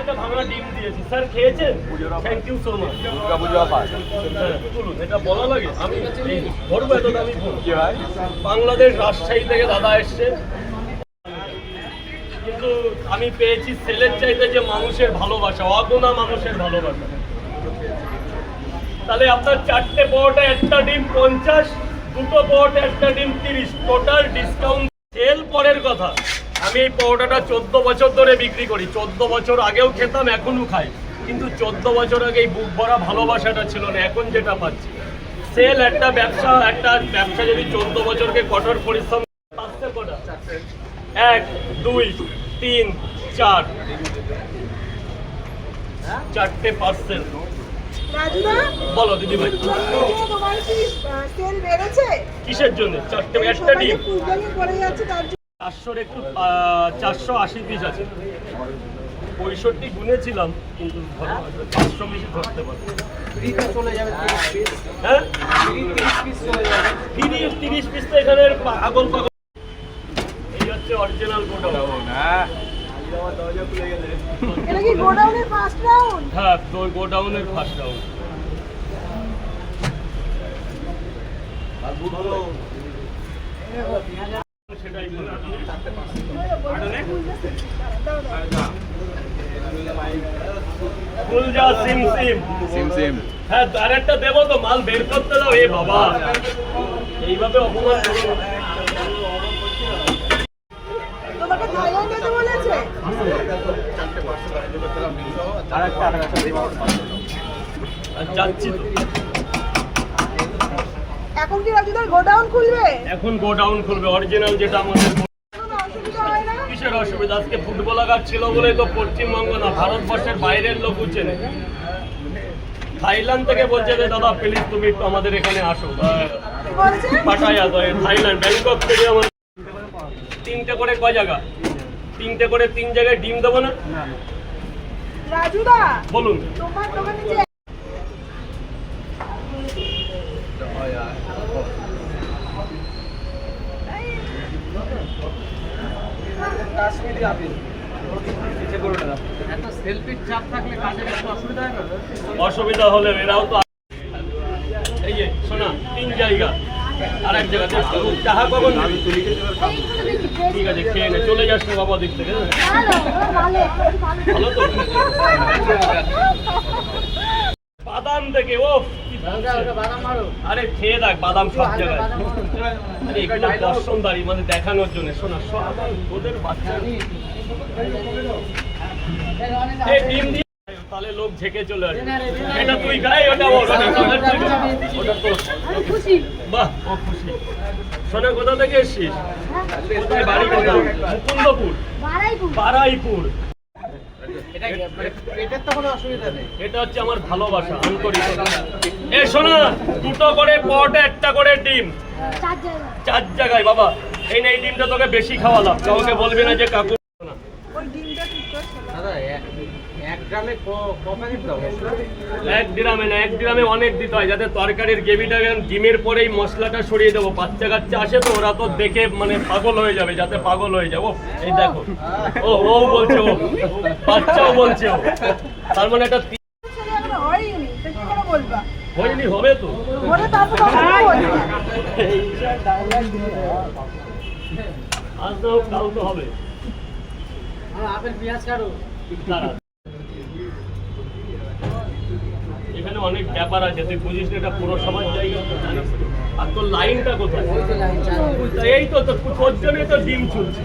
একটা ভাঙা ডিম দিয়েছি। স্যার খেয়েছেন thank you so much offer বলুন এটা বলা লাগে? আমি ধরবো এত দামি ফোন কি হয়? বাংলাদেশ রাজশাহী থেকে দাদা এসছে। কিন্তু আমি পেয়েছি সেলের চাইতে যে মানুষের ভালোবাসা অগোনা মানুষের ভালোবাসা। তাহলে আপনার চারটে পরোটা একটা ডিম পঞ্চাশ দুটো পরোটা একটা ডিম তিরিশ। টোটাল ডিসকাউন্ট সেল পরের কথা। আমি এই পরোটাটা চোদ্দ বছর ধরে বিক্রি করি। চোদ্দ বছর আগেও খেতাম এখনও খাই। কিন্তু চোদ্দ বছর আগে এই বুক ভরা ভালোবাসাটা ছিল না এখন যেটা পাচ্ছি। সেল একটা ব্যবসা একটা ব্যবসা যদি চোদ্দ বছরকে কঠোর পরিশ্রম পাঁচটা কটা? এক দুই তিন চার। চারটে পার্সেল। বলো দিদি ভাই কিসের জন্য? চারটে একটা ডিম। চারশোর একটু চারশো আশি পিস আছে। পঁয়ষট্টি গুনেছিলাম কিন্তু পাঁচশো পিস ধরতে পারব। হ্যাঁ? তিরিশ তিরিশ পিস তো এখানে আগল পাগল। এই হচ্ছে অরিজিনাল গোডাউন হ্যাঁ। এটা কি গোডাউনের ফার্স্ট রাউন্ড হ্যাঁ সেটাই ফুল যা সিম সিম। সিম সিম। হ্যাঁ আর একটা দেবো তো মাল বের করতে দাও এ বাবা। এইভাবে অপমান করো। না। তোমাকে থাইল্যান্ড যেতে বলেছে? আর একটা আর একটা। যাচ্ছি তো। এখন কি রাজুদার গোডাউন খুলবে? এখন গোডাউন খুলবে অরিজিনাল যেটা আমাদের কিসের অসুবিধা? আজকে ফুটবল আঘাত ছিল বলেই তো পশ্চিমবঙ্গ না ভারতবর্ষের বাইরের লোক চেনে থাইল্যান্ড থেকে বলছে যে দাদা প্লিজ তুমি একটু আমাদের এখানে আসো। পাটায়া তো থাইল্যান্ড ব্যাংকক থেকে আমার তিনটে করে কয় জায়গা? তিনটে করে তিন জায়গায় ডিম দেবো না? রাজুদা বলুন। তোমার দোকানে কাশ্মীরি আপিল। অসুবিধা হলে এরাও তো এই যে শোনা তিন জায়গা। আর এক জায়গা চাহা কখন ঠিক আছে খেয়ে নে চলে যাস না বাবা দিক থেকে ভালো তো? বাদাম থেকে ও আরে খেয়ে দেখ বাদাম সব জায়গায়। আরে এগুলো দর্শনদারি মানে দেখানোর জন্য। শোনা সব ওদের বাচ্চা। ডিম দিয়ে তাহলে লোক ঝেঁকে চলে আসবে। এটা তুই গায়ে ওটা ওর ওটা তোর, খুশি। বাহ ও খুশি। সোনা কোথা থেকে এসছিস? কোথায় বাড়ি মুকুন্দপুর। বারাইপুর। এটা হচ্ছে আমার ভালোবাসা এ শোনা দুটো করে পট একটা করে ডিম। চার জায়গায়। বাবা। এই না এই ডিমটা তোকে বেশি খাওয়ালাম। কাউকে বলবি না যে কাকু না। ওই ডিমটা ঠিক করছে না। এক গ্রামে না এক গ্রামে অনেক দিতে হয় যাতে তরকারির গ্রেভিটা ডিমের পরেই মশলাটা সরিয়ে দেবো। বাচ্চা কাচ্চা আসে তো ওরা তো দেখে মানে পাগল হয়ে যাবে যাতে পাগল হয়ে যাব। এই দেখো ও ও বলছে ও বাচ্চাও বলছে ও। তার মানে একটা হয়নি হবে তো। আজ তো কাল তো হবে। দাঁড়া। এখানে অনেক ব্যাপার আছে তুই বুঝিস না এটা পুরসভার জায়গা আর তোর লাইনটা কোথায়? এই তো তোর জন্যই তো ডিম চলছে